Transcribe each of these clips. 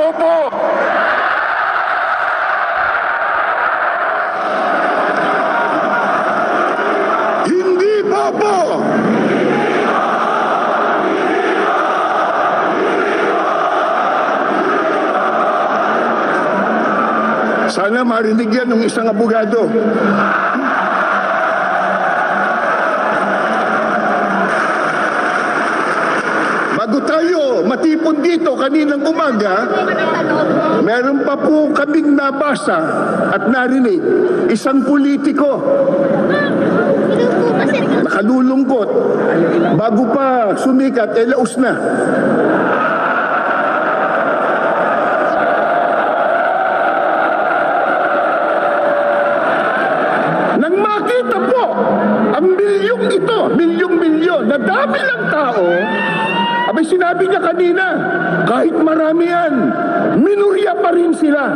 bobo! Hindi bobo! Sana marinig yan ng isang abogado. Bago tayo matipon dito kaninang umaga, meron pa po kaming nabasa at narinig. Isang politiko. Nakalulungkot. Bago pa sumikat, eh laos na. Nang makita po ang milyong ito, milyong-milyon, na dami ng tao, abay sinabi niya kanina, kahit marami yan, minurya pa rin sila.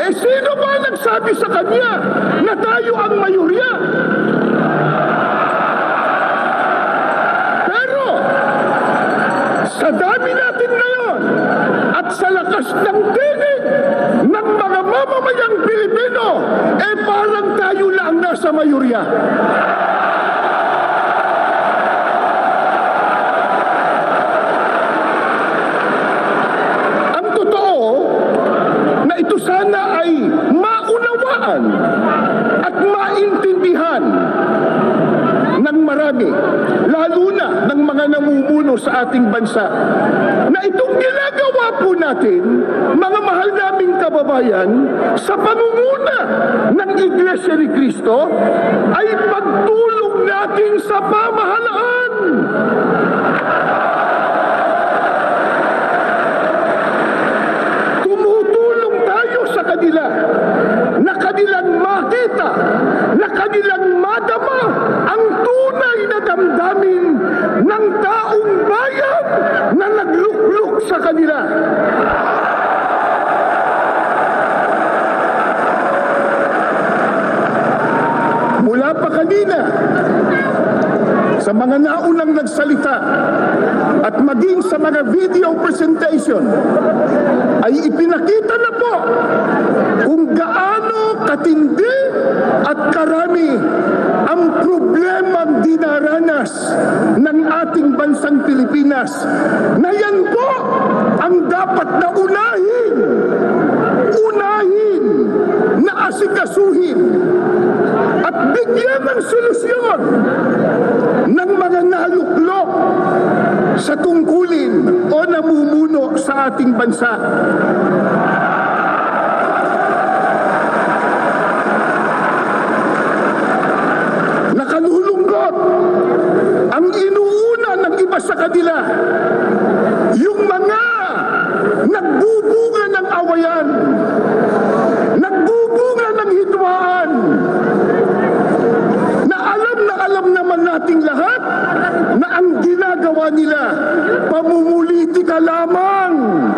Eh sino ba nagsabi sa kanya na tayo ang mayurya? Pero sa dami natin ngayon at sa lakas ng mga mamamayang Pilipino, eh parang tayo lang nasa mayurya. Ang totoo, na ito sana ay maunawaan at maintindihan ng marami, lalo na ng mga namumuno sa ating bansa, na itong ginagawa po natin, mga mahal naming kababayan, sa pangunguna ng Iglesia ni Cristo, ay pagtulong natin sa pamahalaan. tumutulong tayo sa kanila na kanilang makita, na kanilang madama ang tunay na damdamin ng taong bayan na naglukluk sa kanila. Kanina, sa mga naunang nagsalita at maging sa mga video presentation ay ipinakita na po kung gaano katindi at karami ang problemang dinaranas ng ating bansang Pilipinas. Na yan po ang dapat na unahin unahin na asikasuhin at bigyan ng solusyon ng mga naluklok sa tungkulin o namumuno sa ating bansa. ginagawa nila, pamumulitika lamang!